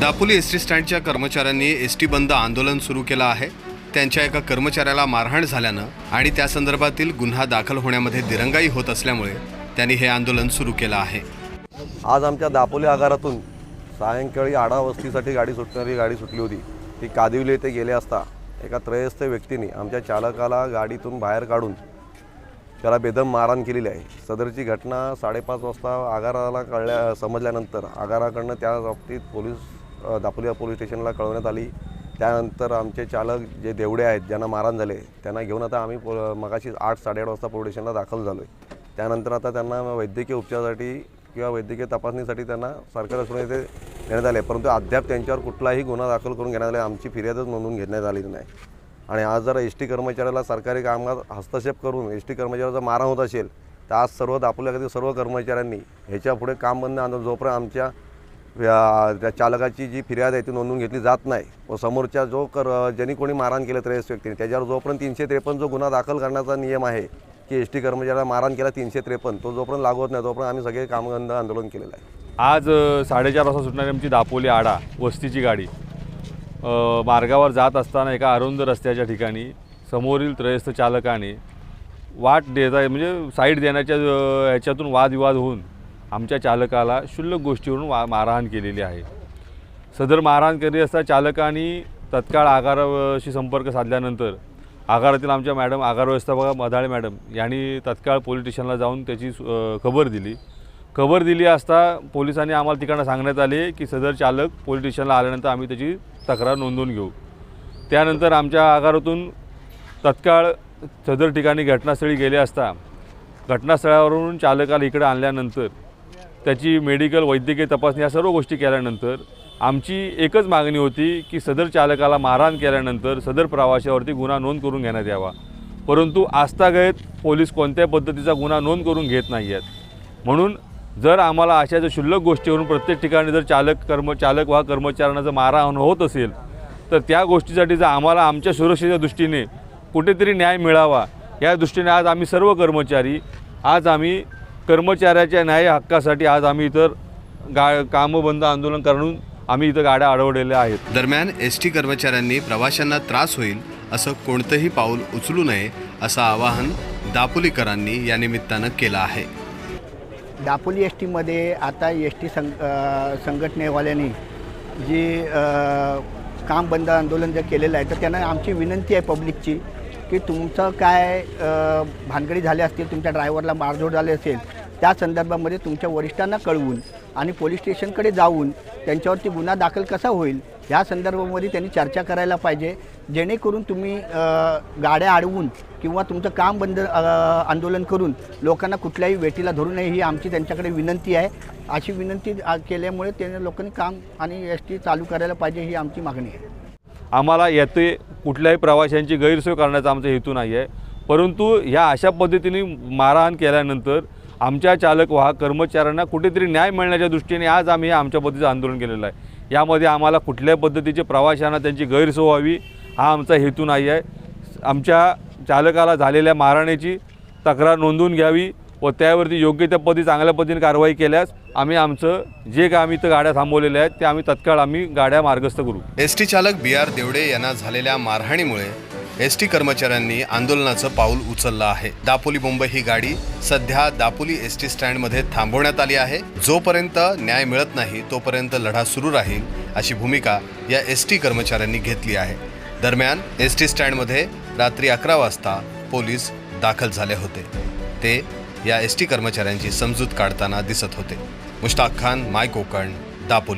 Dapoli S T स्टँडच्या कर्मचाऱ्यांनी S T बंद आंदोलन सुरू केलं आहे. त्यांच्या एका कर्मचाऱ्याला मारहाण झाल्यानं आणि त्या संदर्भातील गुन्हा दाखल होण्यामध्ये दिरंगाई होत असल्यामुळे त्यांनी हे आंदोलन सुरू केलं आहे. आज आमच्या दापोली आगारातून सायंकाळी आडा वस्तीसाठी गाडी सुटणारी गाडी सुटली होती. ती कादिवली येथे गेले असता एका त्रयस्थ व्यक्तीने आमच्या चालकाला गाडीतून बाहेर काढून त्याला बेदम मारहाण केलेली आहे. सदरची घटना साडेपाच वाजता आगाराला कळल्या समजल्यानंतर आगाराकडनं त्या बाबतीत पोलीस दापोलीला पोलीस स्टेशनला कळवण्यात आली. त्यानंतर आमचे चालक जे देवडे आहेत ज्यांना मारहाण झाले त्यांना घेऊन आता आम्ही पो मगाशी आठ साडेआठ वाजता पोलीस स्टेशनला दाखल झालो आहे त्यानंतर आता त्यांना वैद्यकीय उपचारासाठी किंवा वैद्यकीय तपासणीसाठी त्यांना सरकारी असून येथे घेण्यात आले. परंतु अद्याप त्यांच्यावर कुठलाही गुन्हा दाखल करून घेण्यात आला आमची फिर्यादच नोंदवून घेण्यात आलेली नाही. आणि आज जर एस टी कर्मचाऱ्याला सरकारी कामात हस्तक्षेप करून एस टी कर्मचाऱ्याचा मारा होत असेल तर आज सर्व दापोल्यातील सर्व कर्मचाऱ्यांनी ह्याच्या पुढे काम बंद आंदोलन जोपर्यंत आमच्या त्या चालकाची जी फिर्याद आहे ती नोंदवून घेतली जात नाही. व समोरच्या जो कर ज्यांनी कोणी मारहाण केलं त्रयस व्यक्तीने त्याच्यावर जोपर्यंत तीनशे त्रेपन्न जो गुन्हा दाखल करण्याचा नियम आहे की एस टी कर्मचाऱ्याला मारहाण केला तीनशे त्रेपन्न तो जोपर्यंत लागू होत नाही तोपर्यंत आम्ही सगळे कामगंध आंदोलन केलेलं आहे. आज साडेचार वाजता सुटणारी आमची दापोली आडा वस्तीची गाडी मार्गावर जात असताना एका अरुंद रस्त्याच्या ठिकाणी समोरील त्रयस्थ चालकाने वाट देता म्हणजे साईड देण्याच्या ह्याच्यातून वादविवाद होऊन आमच्या चालकाला शुल्लक गोष्टीवरून वा मारहाण केलेली आहे. सदर मारहाण करीत असता चालकाने तत्काळ आगाराशी संपर्क साधल्यानंतर आगारातील आमच्या मॅडम आगार व्यवस्थापक मधाळे मॅडम यांनी तत्काळ पोलीस स्टेशनला जाऊन त्याची खबर दिली. खबर दिली असता पोलिसांनी आम्हाला तिकडनं सांगण्यात आले की सदर चालक पोलीस स्टेशनला आल्यानंतर आम्ही त्याची तक्रार नोंदवून घेऊ. त्यानंतर आमच्या आगारातून तत्काळ सदर ठिकाणी घटनास्थळी गेले असता घटनास्थळावरून चालकाला इकडे आणल्यानंतर त्याची मेडिकल वैद्यकीय तपासणी या सर्व गोष्टी केल्यानंतर आमची एकच मागणी होती की सदर चालकाला मारहाण केल्यानंतर सदर प्रवाशावरती गुन्हा नोंद करून घेण्यात यावा. परंतु आस्थागत पोलीस कोणत्याही पद्धतीचा गुन्हा नोंद करून घेत नाही आहेत म्हणून जर आम्हाला अशा जर क्षुल्लक गोष्टीवरून प्रत्येक ठिकाणी जर चालक कर्म चालक वा कर्मचाऱ्यांना जर मारहाण होत असेल तर त्या गोष्टीसाठी जर आम्हाला आमच्या सुरक्षेच्या दृष्टीने कुठेतरी न्याय मिळावा या दृष्टीने आज आम्ही सर्व कर्मचारी आज आम्ही कर्मचाऱ्याच्या न्याय हक्कासाठी आज आम्ही इतर गा कामबंद आंदोलन करून आम्ही इथं गाड्या अडवलेल्या आहेत. दरम्यान एस टी कर्मचाऱ्यांनी प्रवाशांना त्रास होईल असं कोणतंही पाऊल उचलू नये असं आवाहन दापोलीकरांनी या निमित्तानं केलं आहे. दापोली एस टीमध्ये आता एस टी संघ संघटनेवाल्यांनी जी काम बंद आंदोलन जर केलेलं आहे तर त्यांना आमची विनंती आहे पब्लिकची की तुमचं काय भानगडी झाले असतील तुमच्या ड्रायव्हरला मारझोड झाले असेल त्या संदर्भामध्ये तुमच्या वरिष्ठांना कळवून आणि पोलीस स्टेशनकडे जाऊन त्यांच्यावरती गुन्हा दाखल कसा होईल ह्या संदर्भामध्ये त्यांनी चर्चा करायला पाहिजे. जेणेकरून तुम्ही गाड्या अडवून किंवा तुमचं काम बंद आंदोलन करून लोकांना कुठल्याही वेटीला धरू नये ही आमची त्यांच्याकडे विनंती आहे. अशी विनंती केल्यामुळे त्यांनी लोकांनी काम आणि एस टी चालू करायला पाहिजे ही आमची मागणी आहे. आम्हाला येते कुठल्याही प्रवाशांची गैरसोय करण्याचा आमचा हेतू नाही आहे परंतु ह्या अशा पद्धतीने मारहाण केल्यानंतर आमच्या चालक वाहक कर्मचाऱ्यांना कुठेतरी न्याय मिळण्याच्या दृष्टीने आज आम्ही हे आमच्या पद्धतीचं आंदोलन केलेलं आहे. यामध्ये आम्हाला कुठल्याही पद्धतीचे प्रवाशांना त्यांची गैरसोय व्हावी हा आमचा हेतू नाही आहे. आमच्या चालकाला झालेल्या मारहाणीची तक्रार नोंदवून घ्यावी व त्यावरती योग्य त्या पद्धती चांगल्या पद्धतीने कारवाई केल्यास आम्ही आमचं जे काय आम्ही इथं गाड्या थांबवलेल्या आहेत ते आम्ही तत्काळ आम्ही गाड्या मार्गस्थ करू. एस टी चालक बी आर देवडे यांना झालेल्या मारहाणीमुळे एस टी कर्मचाऱ्यांनी आंदोलनाचं पाऊल उचललं आहे. दापोली मुंबई ही गाडी सध्या दापोली एस टी स्टँडमध्ये थांबवण्यात आली आहे. जोपर्यंत न्याय मिळत नाही तोपर्यंत लढा सुरू राहील अशी भूमिका या एस टी कर्मचाऱ्यांनी घेतली आहे. दरम्यान एस टी स्टँडमध्ये रात्री अकरा वाजता पोलीस दाखल झाले होते. ते या एस टी कर्मचाऱ्यांची समजूत काढताना दिसत होते. मुश्ताक खान माय कोकण दापोली.